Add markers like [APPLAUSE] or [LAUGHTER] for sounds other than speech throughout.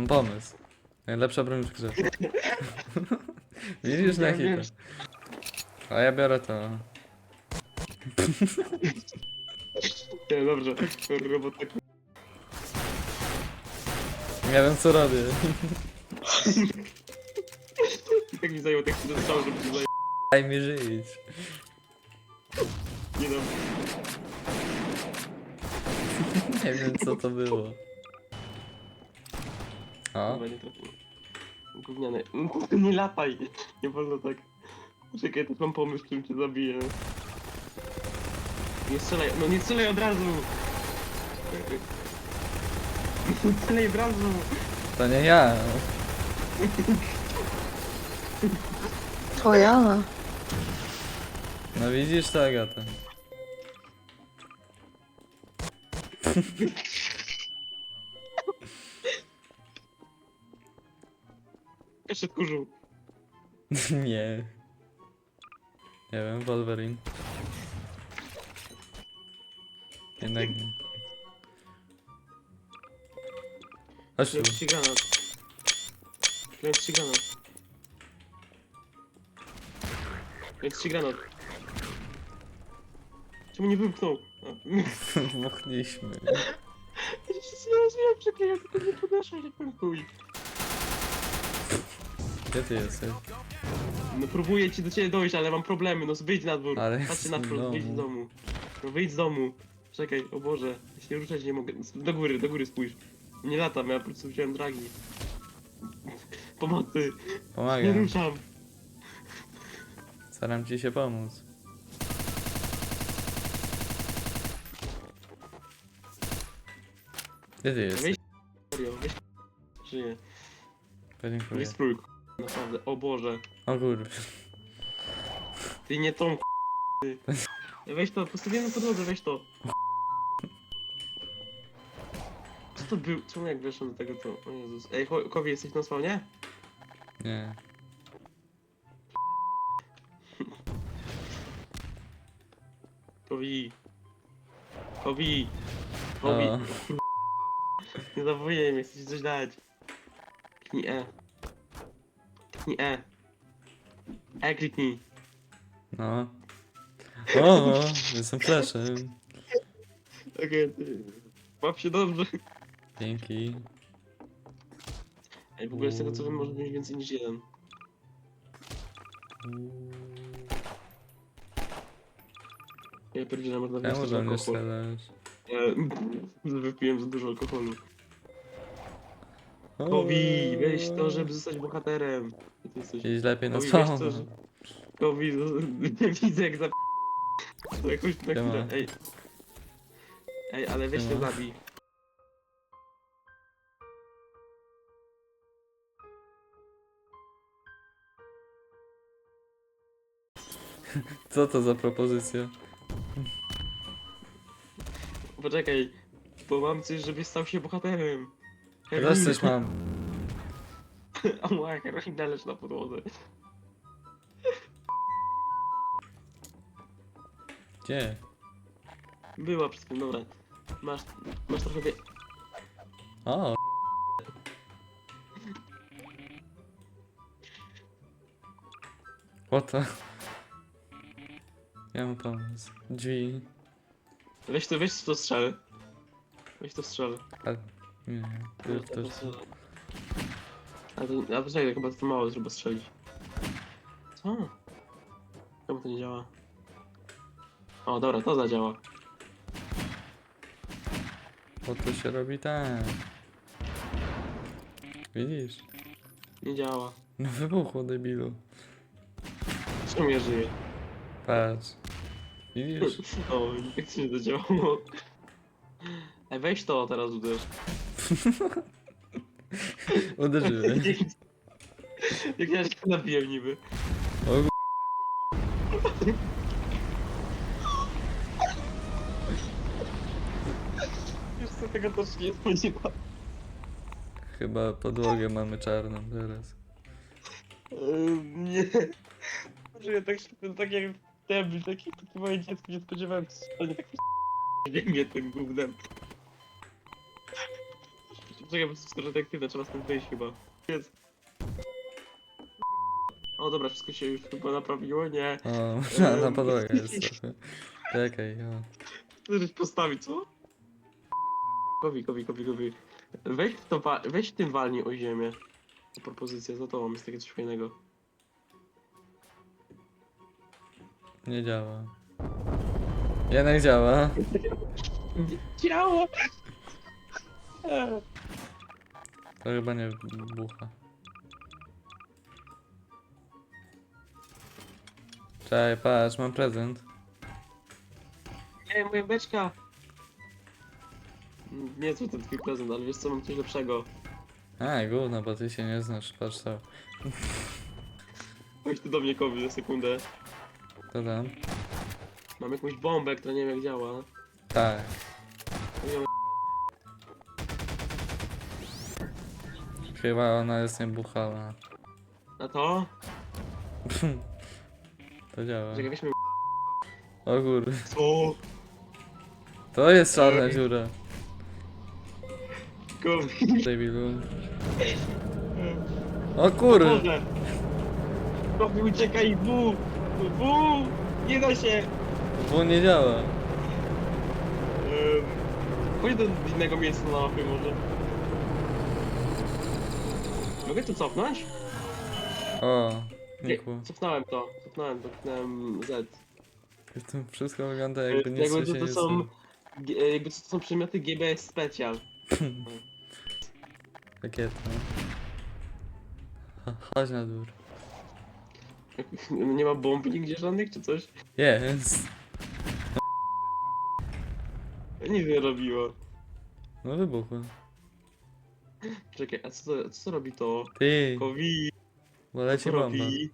Mam pomysł. Najlepsza broń w grze. [LAUGHS] Widzisz na Ja hita. A ja biorę to. Nie, dobrze. Robota Nie wiem co robię. Jak mi zajął tak chwilę strzał, żeby się zajął. Daj mi żyć. Nie dam. [LAUGHS] Nie wiem co to było. O, Chyba nie trafiłem. Gówniany. Nie lataj. [LAUGHS] Nie wolno tak. Czekaj, też mam pomysł, czym cię zabiję. Nie strzelaj, no nie strzelaj od razu! Nie strzelaj od razu! to nie ja. To ja. No widzisz to [LAUGHS] Agata. Jeszcze tchórzu. Nie. Nie wiem, Wolverine. Jednak nie. Chodź tu. Klęcz ci granat. Klęcz ci granat. Klęcz ci granat. Czemu nie wypchnął? [LAUGHS] Ja się zjarzyłem, przeklejam, tylko nie jak ten chuj. Gdzie ty jesteś? No próbuję ci do ciebie dojść, ale mam problemy, no wyjdź na dwór. Ale Patrzcie jestem na w wprost, wyjdź z domu. No wyjdź z domu. Czekaj, o Boże, ja się ruszać nie mogę. Do góry, do góry spójrz. Nie latam, ja po prostu wziąłem dragi. [LAUGHS] Pomocy, nie Pomagam. ruszam. Staram ci się pomóc. Gdzie ty jesteś? Weź serio, weź Żyję. Podziękuję. Nie spróbuj, naprawdę, o Boże. O kurwa. Ty nie tą ty. Weź to, postawiłem na podłodze, weź to. Co to był? Czemu jak weszłem do tego to? O Jezus. Ej, Kowi, jesteś na spawnie? Nie. Kowi. Kowi. Kowi. O. Nie zawołuję mnie, chcę ci coś dać. Kliknij E. Kliknij E. E kliknij. No. O, jestem flashem. Okej, ty. Baw się dobrze. Dzięki. Ej, w ogóle z tego co wiem, może być więcej niż jeden. Ja pierdzielę, można wziąć Czemu też do mnie alkohol. strzelasz? [LAUGHS] Ja wypiłem za dużo alkoholu. O, Kowi, weź to, żeby zostać bohaterem. Ty jesteś... Idź lepiej na spawn. to, że- Kowi, [LAUGHS] nie widzę jak za... To jakoś na Siema. chwilę, ej. Ej, ale weź to Siema. zabij. [LAUGHS] Co to za propozycja? Poczekaj, bo mam coś, żebyś stał się bohaterem. Teraz coś mam. Ała, heroina leży na podłodze. Gdzie? Była przez chwilę, dobra. Masz, masz trochę wie... O. What the? Ja mam pomysł. Drzwi. Weź to, weź to strzel. Weź to strzel. A, nie, to A to, a poczekaj, chyba to mało trzeba strzelić. Co? Czemu to nie działa? O, dobra, to zadziała. Bo to się robi tak. Widzisz? Nie działa. No wybuchło debilu. Czemu ja żyję? Patrz. Widzisz? O, jak ci nie zadziałało. Ej, weź to teraz uderz. [LAUGHS] Uderzyłem. Jak ja się nabiłem niby. O, Już co tego też nie spodziewałem. chyba podłogę mamy czarną teraz. Nie. Może ja tak, tak jak debil, taki, taki moje dziecko nie spodziewałem się, że nie tak ziemię tym gównem. Czekaj, bo to jest redektywne, trzeba stąd wyjść chyba. Jest. O dobra, wszystko się już chyba naprawiło, nie. O, [LAUGHS] na, na podłogę [LAUGHS] jest trochę. Czekaj, o. Żeś postawić, co? Kowi, kowi, kowi, kowi. Weź, to wa- weź tym walnij o ziemię. Propozycja za tobą, jest takie coś fajnego. Nie działa. Jednak działa. Ciało! [LAUGHS] To chyba nie bucha. Czekaj, patrz, mam prezent. Nie, moja beczka! Nie, co ten twój prezent, ale wiesz co, mam coś lepszego. A, gówno, bo ty się nie znasz, patrz co. Chodź tu do mnie, Kowi, na sekundę. Co tam? Mam jakąś bombę, która nie wiem jak działa. Tak. Chyba ona jest niebuchana. Na to? [LAUGHS] To działa. Czekaj, weźmy... O kur... Co? To jest czarna dziura. Kowi. Debilu. O kur... Boże! Kowi, uciekaj, bu! Bu! Nie da się! Bu nie działa. Ehm, Chodź do innego miejsca na mapie może. Mogę tu cofnąć? O, Nie, Niku. cofnąłem to. Cofnąłem, cofnąłem Z. To wszystko wygląda jakby nic jakby się to, to nie są... G- jakby to są przedmioty GBS Special. [LAUGHS] Takie to. Cho- Chodź na dór. [LAUGHS] Nie ma bomb nigdzie żadnych czy coś? Jest. Nic nie robiło. No wybuchłem. [LAUGHS] Czekaj, a co, to- co robi to? Ty, Kowi, bo co leci bomba. robi?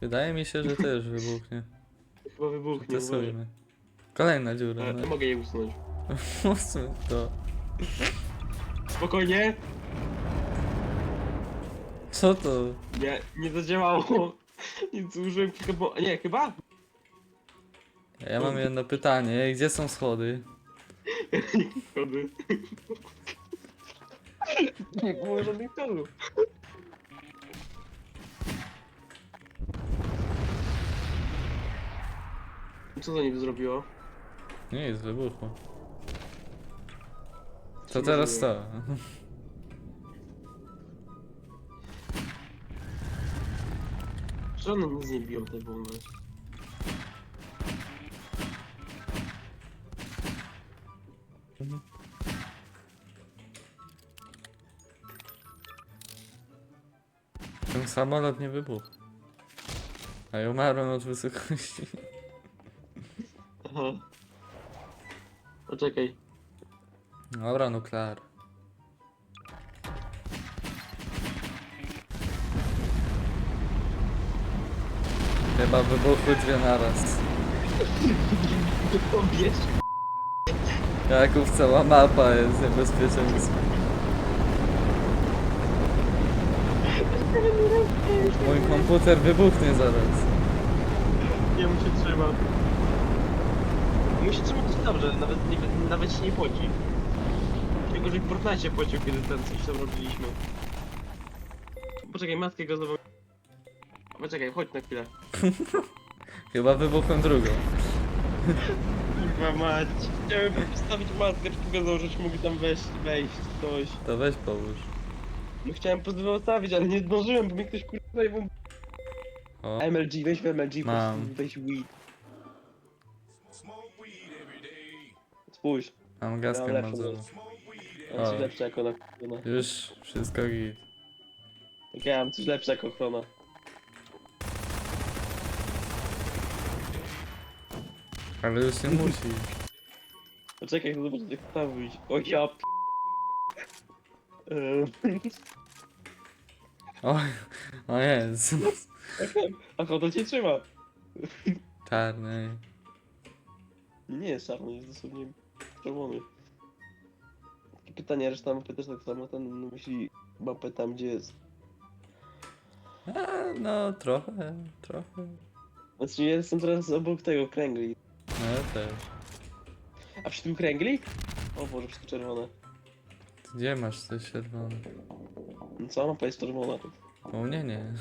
Wydaje mi się, że też wybuchnie. [LAUGHS] Chyba wybuchnie. Boże. Testujmy. Kolejna dziura. E, No. mogę jej usunąć. [LAUGHS] Mocno to. Spokojnie. Co to? Nie, nie zadziałało. Nic użyłem chyba... Nie, chyba? Ja mam jedno pytanie. Gdzie są schody? Nie było żadnych schodów. Co to niby zrobiło? Nic, wybuchło. Co To teraz to. Że one nic nie biją te bomby. Ten samolot nie wybuchł. A ja umarłem od wysokości. Aha. Poczekaj. Dobra, nuklear. Chyba wybuchły dwie naraz. [LAUGHS] Pobierz. Jaków cała mapa jest niebezpieczeństwem. Mój komputer wybuchnie zaraz. Nie mu się trzyma. Mu się trzyma dość dobrze, nawet, nie, nawet się nie płaci. Tylko, że w Fortnite płacił, kiedy ten coś tam robiliśmy. Poczekaj, matkę gazową. Poczekaj, chodź na chwilę. [LAUGHS] Chyba wybuchłem drugą. [LAUGHS] Kurwa mać. Chciałem postawić matkę gazową, żebyśmy mogli tam wejść, wejść, coś. To weź połóż. No chciałem postawić, ale nie zdążyłem, bo mi ktoś kurwa zajebał. O, MLG, weź w MLG, Mam. weź weed. Spójrz, mam gaskę lepszą rzecz. mam coś lepsze jako na ochrona. Już wszystko git. Tak ja mam coś lepsze jako ochrona. Ale już nie musi. Poczekaj, chcę zobaczyć jak wyjść. O ja p... Ehm, O, o jest. Ach, to cię trzyma. Czarny. Nie jest czarny, jest dosłownie czerwony. Takie pytanie, reszta mapy też tak samo, ten myśli mapę tam gdzie jest. A, no trochę, trochę. Znaczy ja jestem teraz obok tego kręgli. No ja też. A przy tym kręgli O Boże, wszystko czerwone. Gdzie masz coś czerwone? No co, mapa jest czerwona tu. U mnie nie.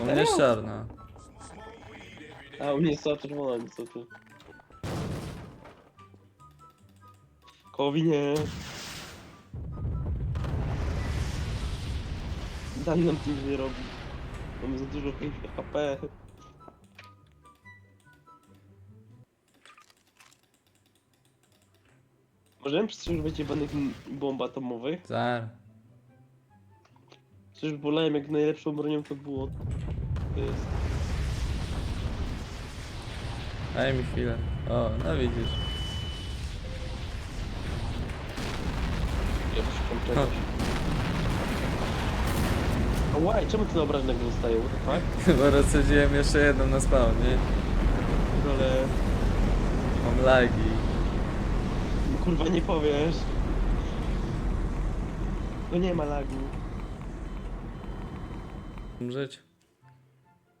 U mnie jest czarna. A, u mnie jest cała czerwona, niestety. Kowinie. Daj nam tym nie robi. Mamy za dużo HP. Możemy przestrzegać jebanych bomb atomowych? Zar. Przecież wolałem jak najlepszą bronią to było. To jest... Daj mi chwilę. O, no widzisz. Ja poszukam czegoś. A łaj, czemu ten obrażnek zostaje? What the fuck? Chyba rozsadziłem jeszcze jedną na spawnie. Ale... Mam lagi. Kurwa nie powiesz. No nie ma lagu. Umrzeć?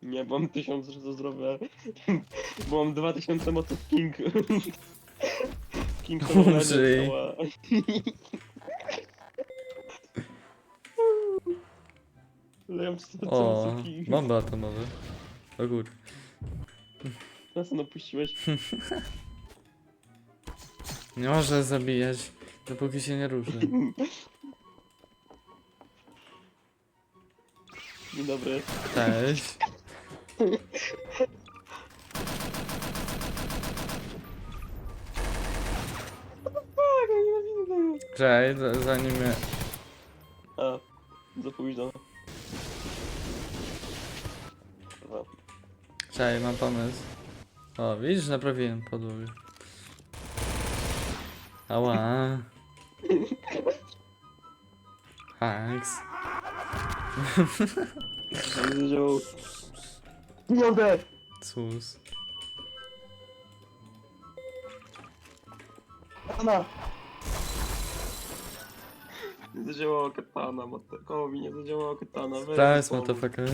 Nie, bo mam 1000 do zdrowia. Bo mam 2000 moców King. [LAUGHS] King Umrzyj. [LAUGHS] Ale ja mam 100 O, King. bomba atomowa. O kur... Na co napuściłeś? [LAUGHS] Nie można zabijać, dopóki się nie ruszy. [LAUGHS] Dzień dobry. Cześć. Cześć, za- zanim mnie... A, za późno. Kurwa. Cześć, mam pomysł. O, widzisz, naprawiłem podłogę. Ała. [LAUGHS] Hanks. Ale zadziałał. Pieniądze! Sus. Katana! Nie zadziałała katana, Matekowi nie zadziałała katana. weź Price, pomóż. motherfucker.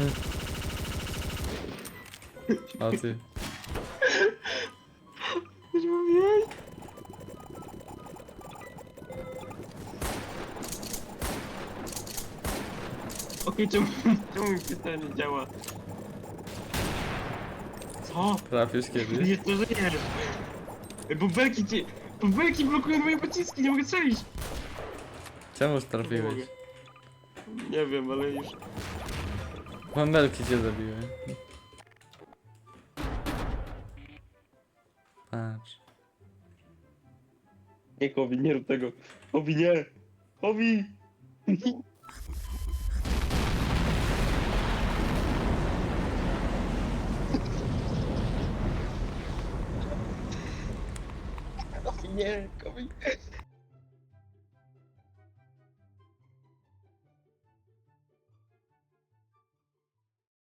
O ty. Okej, czemu, [LAUGHS] czemu mi pytanie nie działa? Co? Trafisz kiedyś? Nie, to żyjesz! Ej, Bąbelki cię... Bąbelki blokują moje pociski, nie mogę strzelić! Czemu Nie trafiłeś? mogę. Nie wiem, ale już... Bąbelki cię zabiły. Patrz. Nie, Kowi, nie rób tego. Kowi, nie! Kowi! [LAUGHS] Kowi, nie! Kowi!